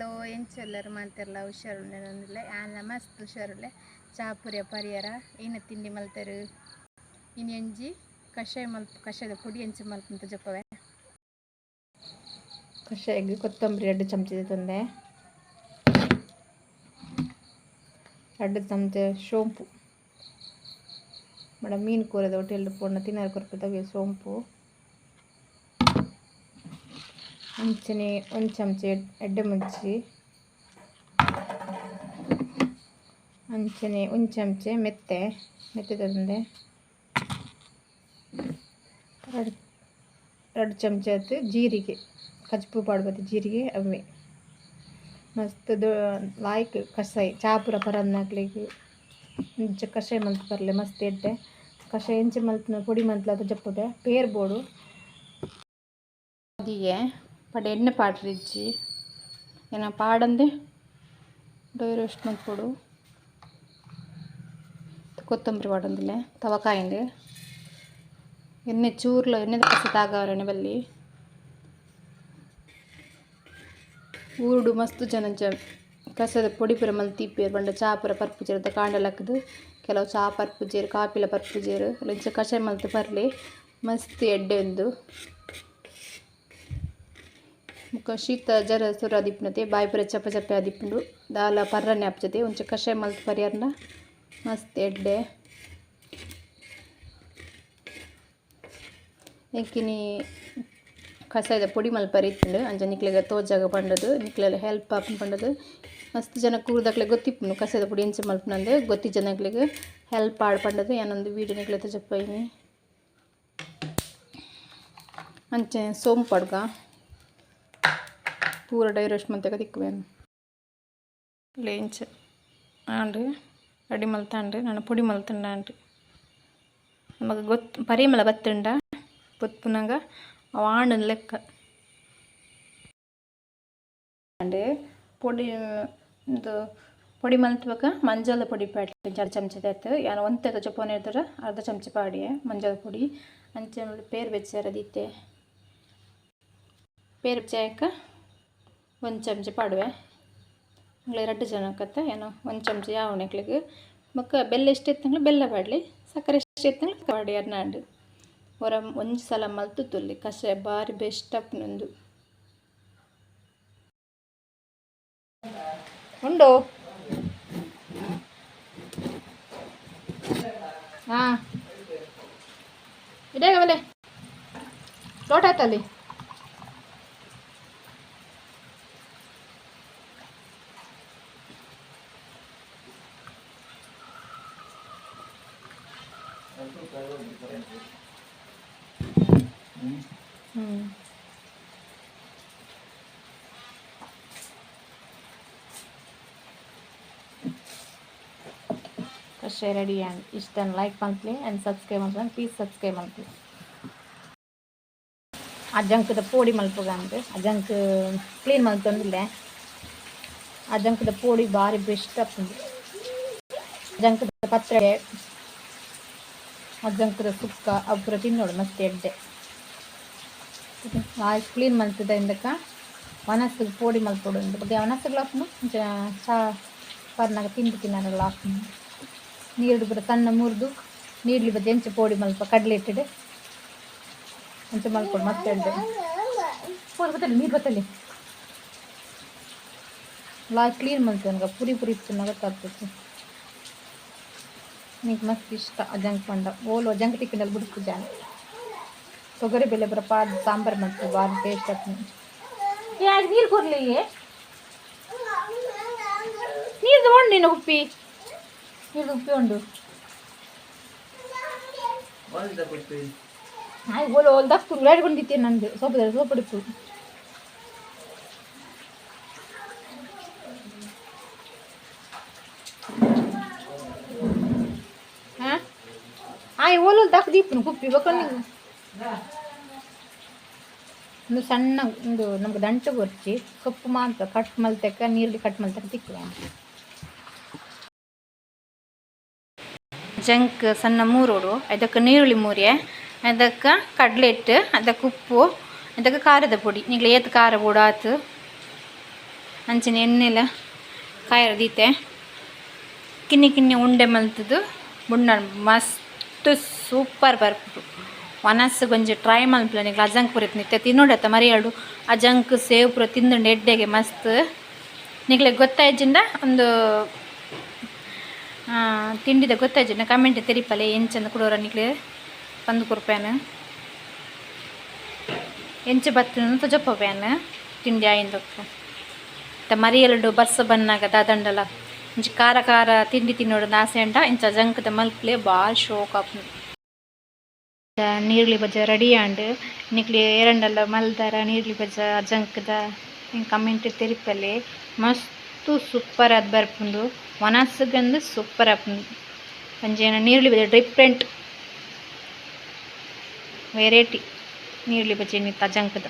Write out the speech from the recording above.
Hello ಎಂಚೆಲ್ಲರು ಮಾಡ್ತಾರಲ್ಲ ಹುಷಾರುಂಡೆ ಆಲ ಮಸ್ತ್ ಹುಷಾರುಳ್ಳೆ ಚಾಪುರ್ಯ ಪರಿಹಾರ? ಏನ ತಿಂಡಿ ಮಲ್ತಾರೆ? ಇನ್ನು ಎಂಜಿ ಕಷಾಯ ಮಲ್ಪ, ಕಷಾಯದ ಪುಡಿ ಎಂಚು ಮಲ್ಪ ಅಂತ ಜಪ್ಪವೆ ಕಷಾಯಗೆ ಕೊತ್ತಂಬರಿ ಎರಡು ಚಮಚ ತಂದೆ. ಎರಡು ಚಮಚ ಸೋಂಪು. ಮೇಡಮ್ ಮೀನು ಕೂರದ ಹೋಟೆಲ್ ಪೋಣ ತಿನ್ನರು ಕೊರ್ಪದಾಗ ಸೋಂಪು. ಅಂಚನೆ ಒಂದು ಚಮಚ ಎಡ್ಡೆ ಮುಚ್ಚಿ ಅಂಚನೆ ಒಂದು ಚಮಚ ಮೆತ್ತೆ ಮೆತ್ತೆ ತಂದೆ. ಎರಡು ಚಮಚ ಆಯ್ತು ಜೀರಿಗೆ ಕಚ್ಪು ಪಾಡ್ಬೋದು ಜೀರಿಗೆ, ಅವೇ. ಮಸ್ತ್ ಲಾಯ್ಕ್ ಕಷಾಯ ಚಾಪುರ ಪರನ್ನ ಹಾಕ್ಲಿಕ್ಕೆ ಇಂಚ ಕಷಾಯ ಮಲ್ತು ಬರಲಿ, ಮಸ್ತ್ ಎಡ್ಡೆ. ಕಷಾಯ ಎಂಚೆ ಮಲ್ತ್ನ ಪುಡಿ ಮಲ್ತ್ಲ ಅದು ಜಪ್ಪದೆ ಪೇರ್ ಬೋಡು. ಅದಿಗೆ ಪಡ, ಎಣ್ಣೆ ಪಾಡ್ರಿಜ್ಜಿ ಏನ ಪಾಡಂದೆ? ಡೈರು ಎಷ್ಟು ಮಲ್ಪೊಡು ಕೊತ್ತಂಬರಿ ಪಾಡಂದಿಲ್ಲ ತವಕಾಯಿಂದೆ. ಎಣ್ಣೆ ಚೂರ್ಲ, ಎಣ್ಣೆ ಕಸ ಎಣ್ಣೆ ಬಲ್ಲಿ. ಊರುಡು ಮಸ್ತ್ ಜನ ಕಸದ ಪೊಡಿ ಪುರ ಮಲ್ತಿಪ್ಪೇರು ಬಂಡ ಚಾ ಪುರ ಪರ್ಪು ಕಾಂಡಲಾಕದು ಕೆಲವು ಚಾ ಪರ್ಪುಜೇರು ಕಾಪಿಲ ಪರ್ಪುಜೇರು ಜೇರು, ಲೆಂಚ ಕಷಾಯ ಮಲ್ತು ಬರಲಿ. ಮಸ್ತ್ ಎಡ್ಡೆ ಒಂದು. ಮುಖ ಶೀತ ಜರ ಸುರ ದಿಪ್ಪುನತೆ ಬಾಯಿ ಪುರ ಚಪ್ಪ ಚಪ್ಪೆ ಆದಿಪ್ಪುಂಡು ದಾಲ ಪರ್ರನೆ ಆಪ್ಜತೆ ಒಂಚ ಕಷಾಯ ಮಲ್ತ್ ಪರಿಯಾರ್ನ ಮಸ್ತ್ ಎಡ್ಡೆ ಎಂಕಿನಿ ಕಷಾಯದ ಪೊಡಿ ಮಲ್ಪರಿ ಇತ್ತುಂಡು ಅಂಚ ನಿಕ್ಲೆಗ ತೋಜಾಗ ಪಂಡದು ನಿಕ್ಲೆಲ್ಲ ಹೆಲ್ಪ್ ಆಪನ್ ಪಂಡದು. ಮಸ್ತ್ ಜನ ಕೂರ್ದಕ್ಲೆ ಗೊತ್ತಿಪ್ಪುನು ಕಷಾಯದ ಪುಡಿ ಎಂಚ ಮಲ್ಪನಂದು, ಗೊತ್ತಿ ಜನಕ್ಲೆಗ್ ಹೆಲ್ಪ್ ಆಡ್ ಪಂಡದು. ಏನೊಂದು ವೀಡಿಯೋ ನಿಕ್ಲೆ ತಜಪ್ಪೈನಿ ಅಂಚೆ ಸೋಂಪು ಅಡ್ಗ ಪೂರ ಡೈರೆಸ್ಟ್ ಮಂತೆಗ ತಿಕ್ಕುವೇನು ಲೇಂಚ್ ಆಂಡು ಅಡಿ ಮಲ್ತಾಂಡು ನಾನು ಪುಡಿ ಮಲ್ತಂಡ ಆಂಡು ನಮಗೆ ಗೊತ್ತು ಪರಿಮಳ ಬತ್ತಂಡ ಪೊತ್ಪುನಗ ಅವ ಆಣನ ಲೆಕ್ಕ. ಅಂಡೆ ಪೊಡಿ, ಇದು ಪೊಡಿ ಮಲ್ತ್ಬೇಕ, ಮಂಜಾಲ ಪೊಡಿ ಪಾಡಿ ಅರ್ಧ ಚಮಚ ಆಯ್ತು. ಯಾರು ಒಂತೆ ಜೊಪ್ಪನೆ ಇರ್ತಾರೆ ಅರ್ಧ ಚಮಚ ಪಾಡಿ ಮಂಜಾಲ ಪೊಡಿ. ಅಂಚೆ ಪೇರು ಬೆಚ್ಚರದಿತ್ತೆ ಪೇರು ಬೆಚ್ಚಾಕ ಒಂದು ಚಮಚ ಪಾಡುವೆ. ಅಂಗ್ಳೆ ಎರಡು ಜನಕ್ಕತ್ತ, ಏನೋ ಒಂದು ಚಮಚ ಯಾವ ನೆಕ್ಲಿಗೆ ಮಕ್ಕ ಬೆಲ್ಲ ಎಷ್ಟು ಅಂದ್ರೆ ಬೆಲ್ಲ ಪಾಡಲಿ. ಸಕ್ಕರೆ ಎಷ್ಟು ಅಂದ್ರೆ ಪಾಡಿ ಅರ್ನಾಂಡು ಹೊರ ಒಂದು ಸಲ ಮಲ್ತು ತುಲ್ಲಿ, ಕಷಾಯ ಭಾರಿ ಬೆಸ್ಟ್ ಅಪ್ನೊಂದು ಉಂಡು. ಹಾಂ. ಇದೆ ಮೇಲೆ ಲೋಟ ಆಯ್ತಲ್ಲಿ ಹ್ಞೂ ಕಷಾಯ ರೆಡಿ ಆ್ಯಂಡ್ ಇಷ್ಟನ್ನು ಲೈಕ್ ಮಾಡ್ಲಿ ಆ್ಯಂಡ್ ಸಬ್ಸ್ಕ್ರೈಬ್ ಮಾಡ್ಲಿ ಪ್ಲೀಸ್ ಸಬ್ಸ್ಕ್ರೈಬ್ ಮಾಡ್ಲಿ ಅಜಂಕದ ಪೋಡಿ ಮಲ್ಪಗ ಅಂದ್ರೆ ಅಜಂಕ್ ಕ್ಲೀನ್ ಮಲ್ತೊಂದಿಲ್ಲ ಅಜಂಕದ ಪೋಡಿ ಭಾರಿ ಬೆಸ್ಟ್ ಆಗ್ತದೆ ಅಜಂಕದ ಪತ್ರೆ ಅಜಂಕದ ಸುಕ್ಕ ಅಬ್ಬರ ತಿನ್ನೋಡು ಮತ್ತೆ ಎಡ್ಡೆ. ಆಯ್ತು, ಕ್ಲೀನ್ ಮಲ್ತದ ಇಂದಕ್ಕ ಒಣಸಿಗೆ ಪೋಡಿ ಮಲ್ಪೊಡು ಉಂಡು ಬಗ್ಗೆ ವನಸ್ಸುಗಳು ಹಾಕ್ನು? ಚಾ ಪರ್ನಾಗ ತಿಂದು ತಿನ್ನಾರಲ್ಲ ಹಾಕ್ನು. ನೀರು ಬರ ಸಣ್ಣ ಮುರಿದು, ನೀರ್ಲಿ ಬದ್ದು ಎಂಚ ಪೋಡಿ ಮಲ್ಪ ಕಡಲೆ ಇಟ್ಟಿಡೆ. ಎಂಚ ಮಲ್ಕೊಡು, ಮತ್ತೆ ಎಡ್ಡೆ. ಪೋಡಿ ಬತ್ತಲ್ಲಿ, ನೀರು ಬತ್ತಲ್ಲಿ. ಲಾ ಕ್ಲೀನ್ ಮಾಡ್ತೇವೆ ನನಗೆ ಪುರಿ ಪುರಿ ಇತ್ತು ನಿಮ್ಗೆ ಮಸ್ತ್ ಇಷ್ಟ ಅಜಂಕ್ ಪಂಡ ಓಲು ಅಜಂಕ್ ಟಿಫಿನಲ್ಲಿ ಬಿಡಿಸ್ತು ಜಾನ. ತೊಗರಿ ಬೆಲೆ ಬರಪ್ಪ ಅದು ಸಾಂಬಾರು ಮಾಡ್ತು ಬಾರಿ ಟೇಸ್ಟ್ ಆಗ್ತೀನಿ ಯಾಕೆ ನೀರು ಕೊಡಲಿ? ನೀರು ತಗೊಂಡು ನೀನು ಉಪ್ಪಿ. ನೀರು ಉಪ್ಪಿ ಉಂಡು. ಹೋಲ್ದಾಗ ಓಲ್ ಓಲ್ದಾಗ ನಂದು ಸೊಪ್ಪು ಸೊಪ್ಪು ಹಿಡಿತು ಆಯ್ ಓಲು ದಾಕ್ ದೀಪನು ಕುಪ್ಪಿ ಬೇಕಂಡು ಒಂದು ಸಣ್ಣ ಒಂದು ನಮ್ಗೆ ದಂಟು ಗೊರ್ಚಿ ಸೊಪ್ಪು ಮಾತ್ರ ಕಟ್ ಮಲ್ತಕ್ಕ ನೀರಲ್ಲಿ ಕಟ್ ಮಲ್ತಕ್ಕ ತಿಕ್ಕುವ ಜಂಕ್ ಸಣ್ಣ ಮೂರೋಡು ಅದಕ್ಕೆ ನೀರುಳ್ಳಿ ಮೂರೆ ಅದಕ್ಕೆ ಕಡಲೆ ಇಟ್ಟು ಅದಕ್ಕೆ ಉಪ್ಪು ಅದಕ್ಕೆ ಖಾರದ ಪುಡಿ ನಿಗ್ಲು ಏತ್ ಖಾರ ಪುಡಿ ಆತು ಅಂಚಿನ ಎಣ್ಣೆಲ ಕಾಯರ ದೀತೆ ಕಿನ್ನಿ ಕಿನ್ನಿ ಉಂಡೆ ಮಲ್ತದು ಬುಣ್ಣ ಮಸ್ತ್ ಸೂಪರ್ ಬರ್ಪುಡು ಒನಸ್ ಗೊಂಜಿ ಟ್ರೈ ಮಲ್ಪಲ ನಿಕ್ಲ ಅಜಂಕ್ ಪುರಿತ್ ನಿತ್ಯ ತಿನ್ನೋಡತ್ತ ಮರಿಯಾಡು ಅಜಂಕ್, ಸೇವ್ ಪುರ ತಿಂದುಂಡು ಎಡ್ಡೆಗೆ ಮಸ್ತ್. ನಿಕ್ಲೆ ಗೊತ್ತಾಯ್ಜಿಂದ ಒಂದು ತಿಂಡಿದ ಗೊತ್ತಾಯ್ಜಿಂದ ಕಮೆಂಟ್ ತೆರಿಪಲೆ. ಎಂಚಂದ ಕೊಡೋರ ನಿಕ್ಲೆ ಬಂದು ಕೊಡ್ಪ್ಯಾನ ಎಂಚ ಬತ್ತಿನ ತಜಪ್ಪ ಪ್ಯಾನ್. ತಿಂಡಿ ಆಯಿಂದಕ್ಕ. ಮರಿ ಎರಡು ಬಸ್ ಬನ್ನಾಗ ದಾದಂಡಲ. ಇಂಚ ಖಾರ ಖಾರ ತಿಂಡಿ ತಿನ್ನೋಡು ಆಸೆ ಅಂಟ ಇಂಚ ಜಂಕದ ಮಲ್ಪಲೆ ಭಾಳ ಶೋಕ್ ಆಪುಂಡು ನೀರ್ಲಿ ಬಜ್ಜ ರೆಡಿ ಆಂಡ್ ನಿಕ್ಲಿ ಏರಂಡಲ್ಲ ಮಲ್ದಾರ, ನೀರ್ಲಿ ಬಜ್ಜ, ಜಂಕದ ಕಮೆಂಟ್ ತಿರುಪಲ್ಲಿ ಮಸ್ತ್ ಸೂಪರ್ ಆದ್ ಬರ್ಪುಂಡು. ಒನಸ್ಗಂದು ಸೂಪರ್ ಆಪುಂಡು ಒಂಜೇನ ನೀರ್ಲಿ ಬಜ್ಜ ಡಿಫ್ರೆಂಟ್ ವೆರೈಟಿ ನೀರ್ಲಿ ಬಜ್ಜಿ ನಿತ್ತ ಅಜಂಕದ